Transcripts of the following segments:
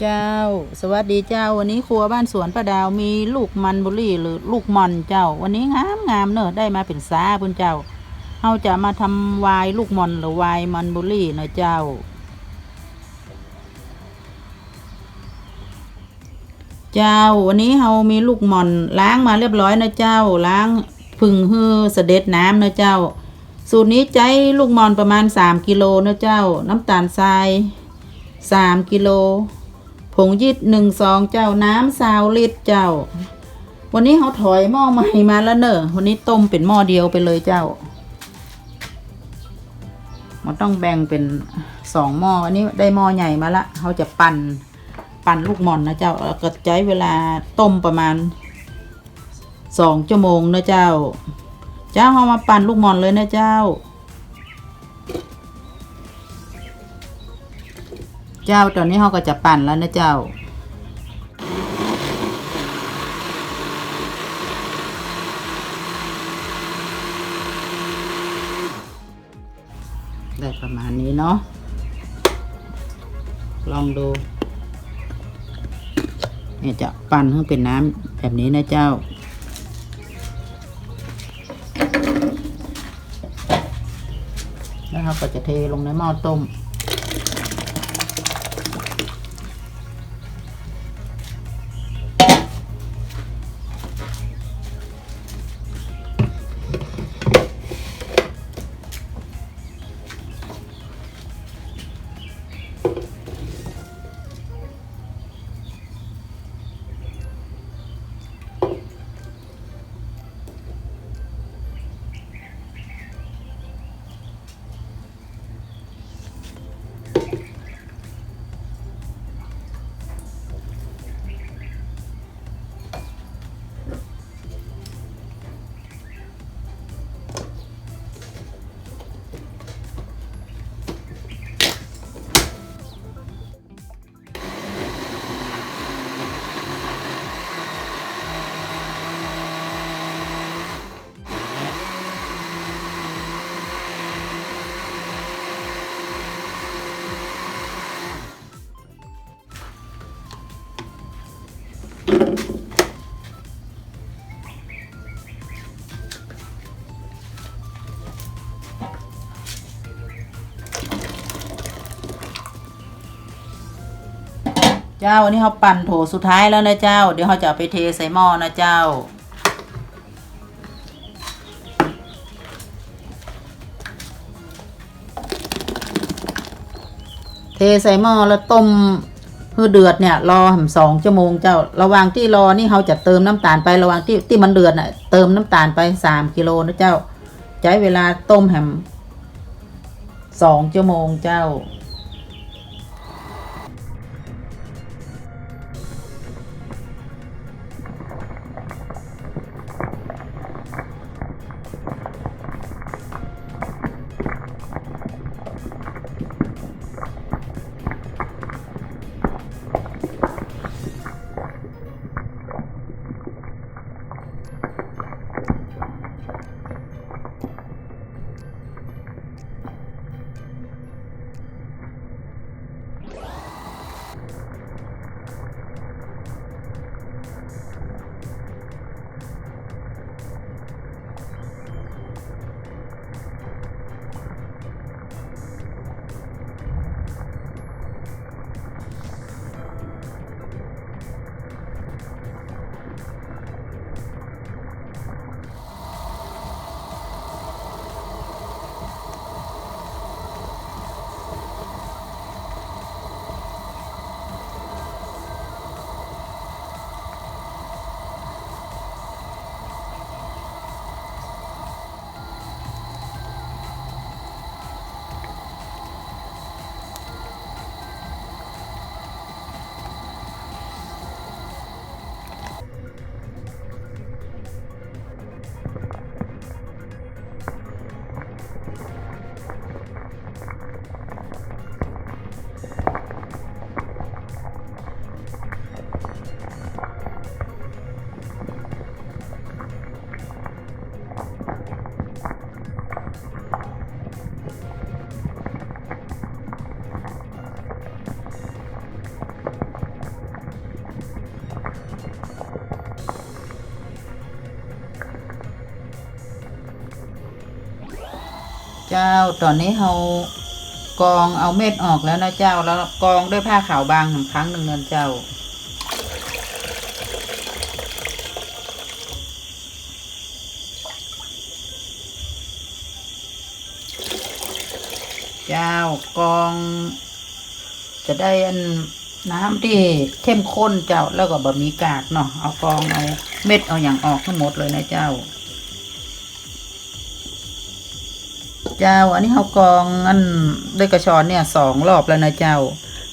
เจ้า สวัสดีเจ้า วันนี้ครัวบ้านสวนประดาวมีลูกมันบุรี่หรือลูกมอนเจ้า วันนี้งามงามเนอะได้มาเป็นซาพุ่นเจ้าเฮาจะมาทำวายลูกมอนหรือวายมันบุรี่เนอะเจ้า เจ้า วันนี้เฮามีลูกมอนล้างมาเรียบร้อยนะเจ้า ล้างพึ่งฮือเสด็จน้ำนะเจ้า สูตรนี้ใจลูกมอนประมาณ 3 กิโลนะเจ้า น้ำตาลทราย 3 กิโล งยิดหนึ่งซองเจ้าน้ำซาวลิตรเจ้า วันนี้เขาถอยหม้อใหม่มาแล้วเนอะวันนี้ต้มเป็นหม้อเดียวไปเลยเจ้ามันต้องแบ่งเป็นสองหม้ออันนี้ได้หม้อใหญ่มาละเขาจะปั่นปั่นลูกหม่อนนะเจ้าแล้วก็ใช้เวลาต้มประมาณสองชั่วโมงนะเจ้า เจ้าเขามาปั่นลูกหม่อนเลยนะเจ้า เจ้าตอนนี้เขาก็จะปั่นแล้วนะเจ้าได้ประมาณนี้เนาะ ลองดู เนี่ยจะปั่นให้เป็นน้ำแบบนี้นะเจ้า แล้วเราก็จะเทลงในหม้อต้ม เจ้าวันนี้เขาปั่นโถสุดท้ายแล้วนะเจ้า เดี๋ยวเขาจะเอาไปเทใส่หม้อนะเจ้า เทใส่หม้อแล้วต้มเพื่อเดือดเนี่ยรอหสองชั่วโมงเจ้า ระหว่างที่รอนี่เขาจะเติมน้ำตาลไประหว่างที่ที่มันเดือดน่ะเติมน้ำตาลไปสามกิโลนะเจ้า ใช้เวลาต้มแหมสองชั่วโมงเจ้า เจ้าตอนนี้เรากองเอาเม็ดออกแล้วนะเจ้าแล้วกองด้วยผ้าขาวบางหนึ่งครั้งหนึ่งนะเจ้า เจ้ากอง จะได้อันน้ำที่เข้มข้นเจ้าแล้วก็บะหมี่กากเนาะเอากองเอาเม็ดเอาอย่างออกทั้งหมดเลยนะเจ้า เจ้า อันนี้เขากรองอันด้วยกระชอนเนี่ยสองรอบแล้วนะเจ้า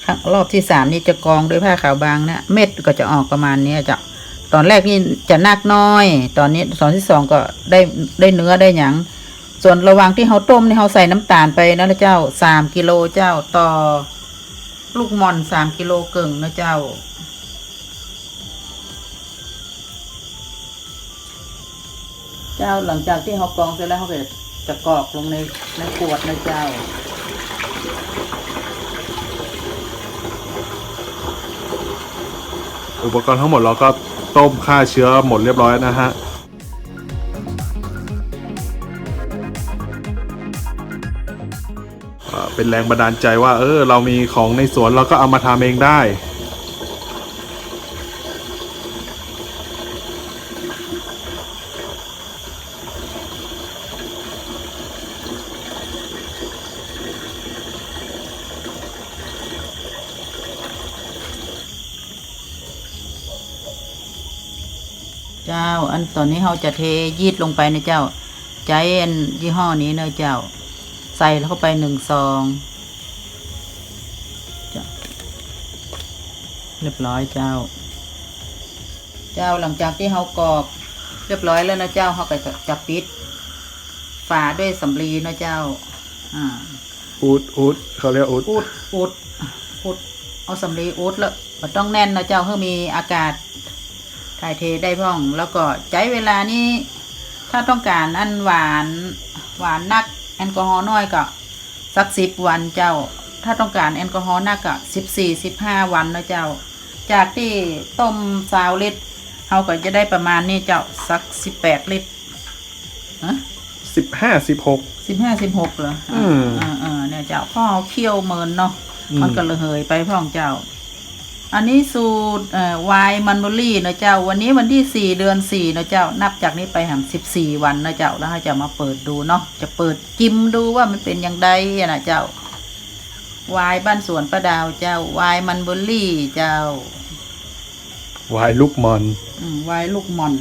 ครั้งรอบที่สามนี่จะกรองด้วยผ้าขาวบางนะเม็ดก็จะออกประมาณนี้เจ้าตอนแรกนี่จะนักน้อย ตอนนี้ตอนที่สองก็ได้ได้เนื้อได้หยังส่วนระหว่างที่เขาต้มนี่เขาใส่น้ำตาลไปนะเจ้าสามกิโลเจ้าต่อ ลูกหมอนสามกิโลเกิงนะเจ้าเจ้าหลังจากที่เขากรองเสร็จแล้วเขาก็ จะกรอกลงในในขวดนะเจ้า อุปกรณ์ทั้งหมดเราก็ต้มฆ่าเชื้อหมดเรียบร้อยนะฮะเป็นแรงบันดาลใจว่า เออ เรามีของในสวนเราก็เอามาทำเองได้ จ้า อันตอนนี้เราจะเทยีดลงไปนะเจ้า ใจอันยี่ห้อนี้เนอะเจ้า ใส่เข้าไปหนึ่งซองจ้ะเรียบร้อยเจ้า เจ้าหลังจากที่เรากรอกเรียบร้อยแล้วนะเจ้าเราก็จะจะปิดฝาด้วยสำลีนะเจ้า อ่าอูดอูดเขาเรียกอูดอุดอุดอุดเอาสำลีอุดแล้วมันต้องแน่นนะเจ้าเพื่อมีอากาศ ถ่ายเทได้พ่องแล้วก็ใช้เวลานี้ ถ้าต้องการอันหวานหวานนักแอลกอฮอล์น้อยก็สักสิบวันเจ้า ถ้าต้องการแอลกอฮอล์นักก็สิบสี่สิบห้าวันนะเจ้า จากที่ต้มซาวลิตรเราก็จะได้ประมาณนี้เจ้าสักสิบแปดลิตรฮะสิบห้าสิบหกสิบห้าสิบหกเหรออืมอ่าอ่าเนี่ยเจ้าพ่อเอาเคี่ยวเมินเนาะอืมมันก็ระเหยไปพ่องเจ้า อันนี้สูตรเอ่อไวน์มันเบอรี่นะเจ้า วันนี้วันที่สี่เดือนสี่นะเจ้า นับจากนี้ไปหางสิบสี่วันนะเจ้า แล้วให้จะมาเปิดดูเนาะ จะเปิดจิ้มดูว่ามันเป็นอย่างไรอะนะเจ้าไวน์บ้านสวนประดาวเจ้าไวน์มันเบอรี่เจ้าวายลูกมอนอืมไวน์ลูกหม่อน